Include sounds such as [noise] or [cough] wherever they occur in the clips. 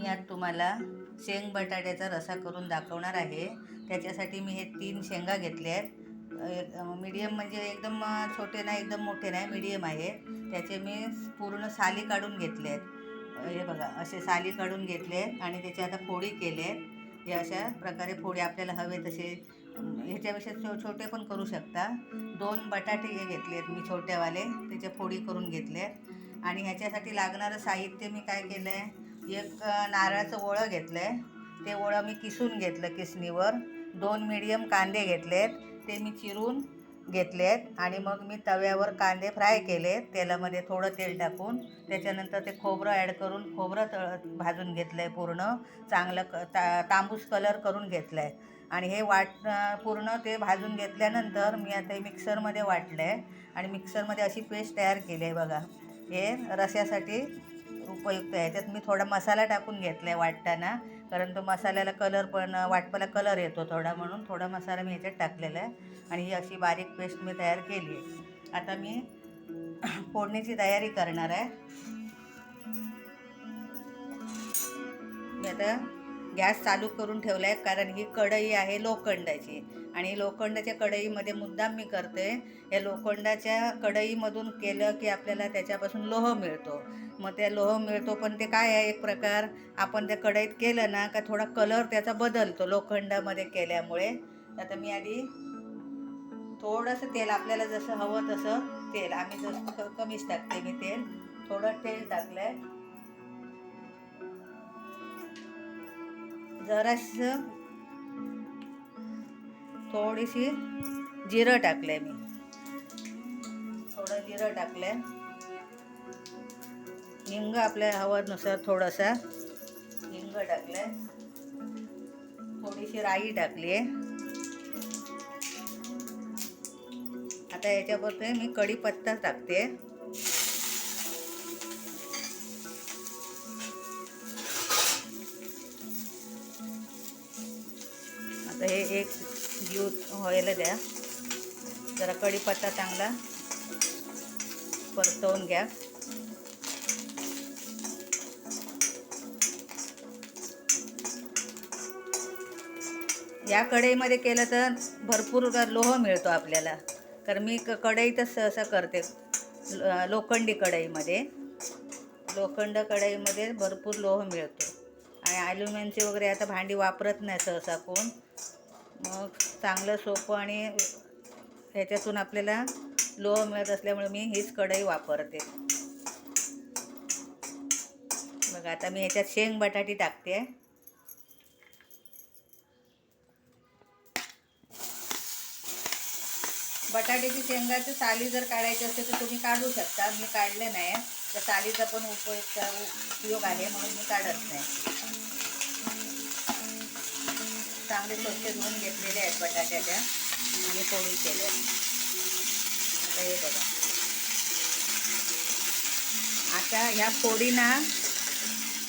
मी आज तुम्हाला शेंग बटाट्याचा रसा करून दाखवणार आहे. त्याच्यासाठी मी हे तीन शेंगा घेतल्या आहेत. मीडियम म्हणजे एकदम छोटे नाही एकदम मोठे नाही मीडियम आहे. त्याचे मी पूर्ण साली काढून घेतले आहेत. हे बघा असे साली काढून घेतले आहेत आणि त्याचे आता फोडी केले आहेत. हे अशा प्रकारे फोडी आपल्याला हवे तसे ह्याच्यापेक्षा छो छोटे पण करू शकता. दोन बटाटे हे घेतले आहेत मी छोटेवाले त्याच्या फोडी करून घेतले आहेत. आणि ह्याच्यासाठी लागणारं साहित्य मी काय केलं आहे एक नारळाचं ओळं घेतलं आहे ते ओळं मी किसून घेतलं किसणीवर. दोन मीडियम कांदे घेतलेत. ते मी चिरून घेतले आहेत आणि मग मी तव्यावर कांदे फ्राय केले तेलामध्ये थोडं तेल टाकून. त्याच्यानंतर ते खोबरं ॲड करून खोबरं तळ भाजून घेतलं आहे पूर्ण. चांगलं क ता तांबूस कलर करून घेतलं आहे आणि हे वाट पूर्ण ते भाजून घेतल्यानंतर मी आता हे मिक्सरमध्ये वाटलं आहे आणि मिक्सरमध्ये अशी पेस्ट तयार केली आहे बघा. हे रस्यासाठी उपयुक्त आहे. त्यात मी थोडा मसाला टाकून घेतला आहे वाटताना. कारण तो मसाल्याला कलर पण वाटपाला कलर येतो थोडा म्हणून. थोडा मसाला मी ह्याच्यात टाकलेला आहे. आणि ही अशी बारीक पेस्ट मी तयार केली आहे. आता मी [clears throat] फोडणीची तयारी करणार आहे. मी आता गॅस चालू करून ठेवला आहे कारण ही कढई आहे लोखंडाची. आणि लोखंडाच्या कढईमध्ये मुद्दाम मी करते. या लोखंडाच्या कढईमधून केलं की आपल्याला त्याच्यापासून लोह मिळतो. मग त्या लोह मिळतो पण ते काय आहे? एक प्रकार आपण त्या कढईत केलं ना का थोडा कलर त्याचा बदलतो लोखंडामध्ये केल्यामुळे. आता मी आधी थोडंसं तेल आपल्याला जसं हवं तसं तेल. आम्ही जसं क- कमीच टाकते मी तेल. थोडं तेल टाकलं आहे जरासं थोडीशी जिरं टाकलंय मी. थोडं जिरं टाकलंय. हिंग आपल्या हवानुसार थोडासा हिंग आहे थोडीशी राई टाकली आहे आता याच्याबरोबर मी कढीपत्ता टाकते आता हे एक जीव व्हायला हो, द्या. जरा कढीपत्ता चांगला परतवून घ्या. या कढईमध्ये केलं तर भरपूर लोह मिळतो आपल्याला. कारण मी क कढईतच सहसा करते. लोखंडी कढईमध्ये. लोखंड कढईमध्ये भरपूर लोह मिळतो. आणि ॲल्युमिनची वगैरे आता भांडी वापरत नाही सहसा कोण. मग चांगलं सोपं आणि ह्याच्यातून आपल्याला लोह मिळत असल्यामुळे मी हीच कढई वापरते. बघा आता मी ह्याच्यात शेंग बटाटी टाकते. बटाट्याची शेंगाची साली जर काढायची असेल तर तुम्ही काढू शकता. मी काढले नाही. तर सालीचा पण उपयुक्त उपयोग आहे म्हणून मी काढत नाही. चांगले स्वच्छ धुवून घेतलेले आहेत बटाट्याच्या. आणि पोळी केल्या. आता हे बघा. आता ह्या फोडीना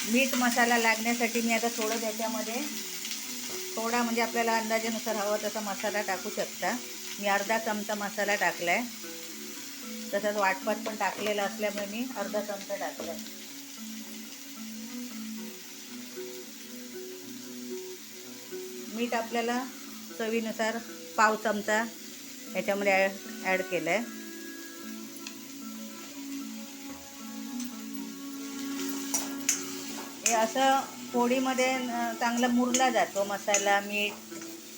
मीठ मसाला लागण्यासाठी मी आता थोडं त्याच्यामध्ये थोडा म्हणजे आपल्याला अंदाजानुसार हवा तसा मसाला टाकू शकता. मी अर्धा चमचा मसाला टाकला आहे तसंच वाटपात पण टाकलेला असल्यामुळे मी अर्धा चमचा टाकला आहे मीठ आपल्याला चवीनुसार पाव चमचा ह्याच्यामध्ये ॲड ॲड केलं आहे हे असं पोळीमध्ये चांगला मुरला जातो मसाला मीठ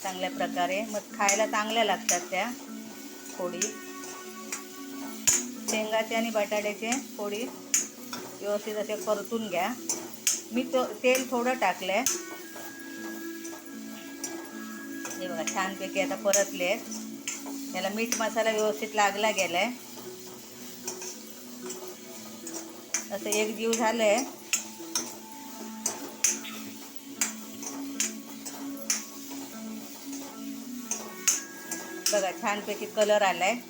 चांगल्या प्रकारे. मग खायला चांगल्या लागतात त्या पोळी शेंगाचे आणि बटाट्याचे पोळी व्यवस्थित असे परतून घ्या. मी तो तेल थोडं टाकलं आहे हे बघा छानपैकी आता परतले आहेत. याला मीठ मसाला व्यवस्थित लागला गेला आहे असं एक जीव झालं आहे बघा छानपैकी कलर आला आहे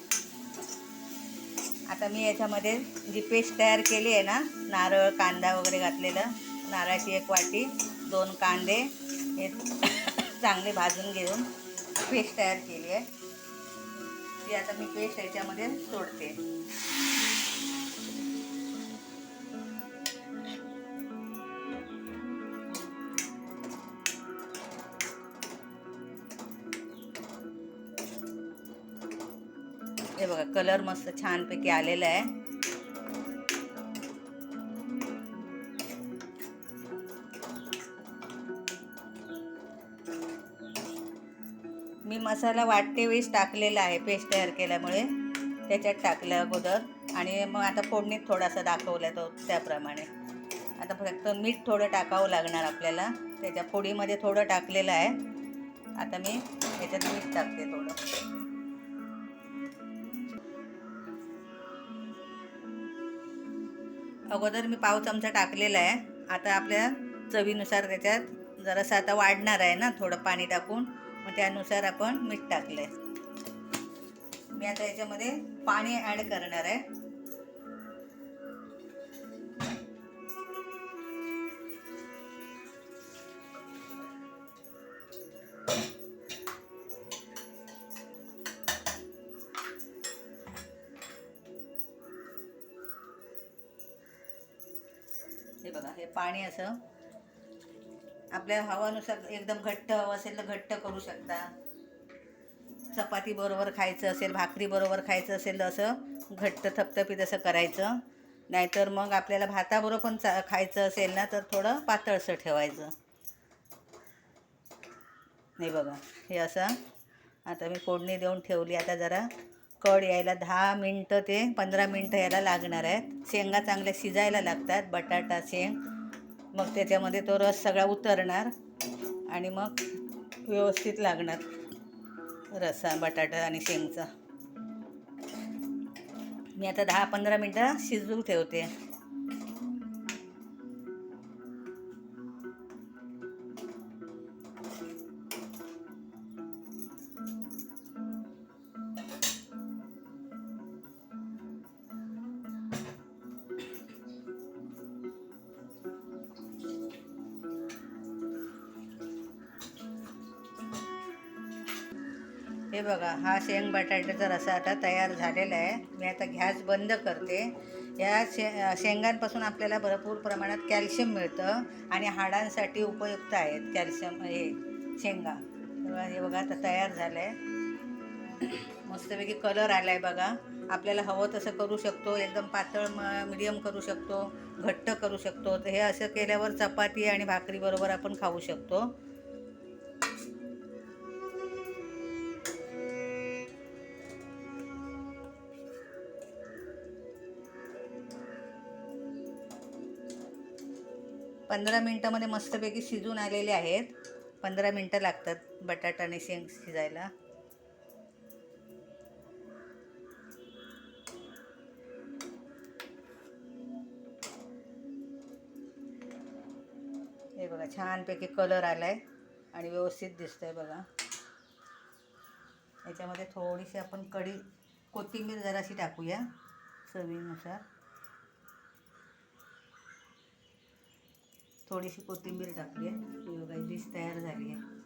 आता मी याच्यामध्ये जी पेस्ट तयार केली आहे ना नारळ कांदा वगैरे घातलेलं नारळाची एक वाटी दोन कांदे हे चांगले भाजून घेऊन पेस्ट तयार केली आहे. ती आता मी पेस्ट याच्यामध्ये सोडते. हे बघा कलर मस्त छानपैकी आलेला आहे. मी मसाला वाटते वेळेस टाकलेला आहे पेस्ट तयार केल्यामुळे. त्याच्यात टाकलं अगोदर. आणि मग आता फोडणीत थोडासा दाखवला तो त्याप्रमाणे. आता फक्त मीठ थोडं टाकावं लागणार आपल्याला. त्याच्या फोडीमध्ये थोडं टाकलेलं आहे. आता मी याच्यात मीठ टाकते थोडं. अगोदर मी पाव चमचा टाकलेला आहे. आता आपल्या चवीनुसार त्याच्यात जरासं आता वाढणार आहे ना थोडं पाणी टाकून. मग त्यानुसार आपण मीठ टाकलं आहे मी आता याच्यामध्ये पाणी ॲड करणार आहे. हे बघा हे पाणी असं आपल्या हवानुसार एकदम घट्ट हवं असेल तर घट्ट करू शकता. चपाती बरोबर खायचं असेल भाकरी बरोबर खायचं असेल तर असं घट्ट थपथपीत असं करायचं. नाहीतर मग आपल्याला भाताबरोबर पण चा खायचं असेल ना तर थोडं पातळसं ठेवायचं. नाही बघा हे असं. आता मी फोडणी देऊन ठेवली. आता जरा कड यायला दहा मिनटं ते पंधरा मिनटं यायला लागणार आहेत. शेंगा चांगल्या शिजायला लागतात. बटाटा शेंग. मग त्याच्यामध्ये तो रस सगळा उतरणार आणि मग व्यवस्थित लागणार रसा बटाटा आणि शेंगचा मी आता दहा पंधरा मिनटं शिजवून ठेवते. हे बघा हा शेंग बटाट्याचा रसा आता तयार झालेला आहे मी आता गॅस बंद करते. या शे शेंगांपासून आपल्याला भरपूर प्रमाणात कॅल्शियम मिळतं आणि हाडांसाठी उपयुक्त आहेत कॅल्शियम हे शेंगा. हे बघा आता तयार झालं आहे मस्तपैकी कलर आला आहे बघा. आपल्याला हवं तसं करू शकतो एकदम पातळ म मिडियम करू शकतो घट्ट करू शकतो. तर हे असं केल्यावर चपाती आणि भाकरीबरोबर आपण खाऊ शकतो. पंधरा मिनटामध्ये मस्तपैकी शिजून आलेले आहेत. पंधरा मिनटं लागतात बटाटा आणि शेंग शिजायला. हे बघा छानपैकी कलर आला आहे आणि व्यवस्थित दिसतंय बघा. याच्यामध्ये थोडीशी आपण कढी कोथिंबीर जराशी टाकूया चवीनुसार. थोडीशी कोथिंबीर टाकली आहे. ही डिश तयार झाली आहे.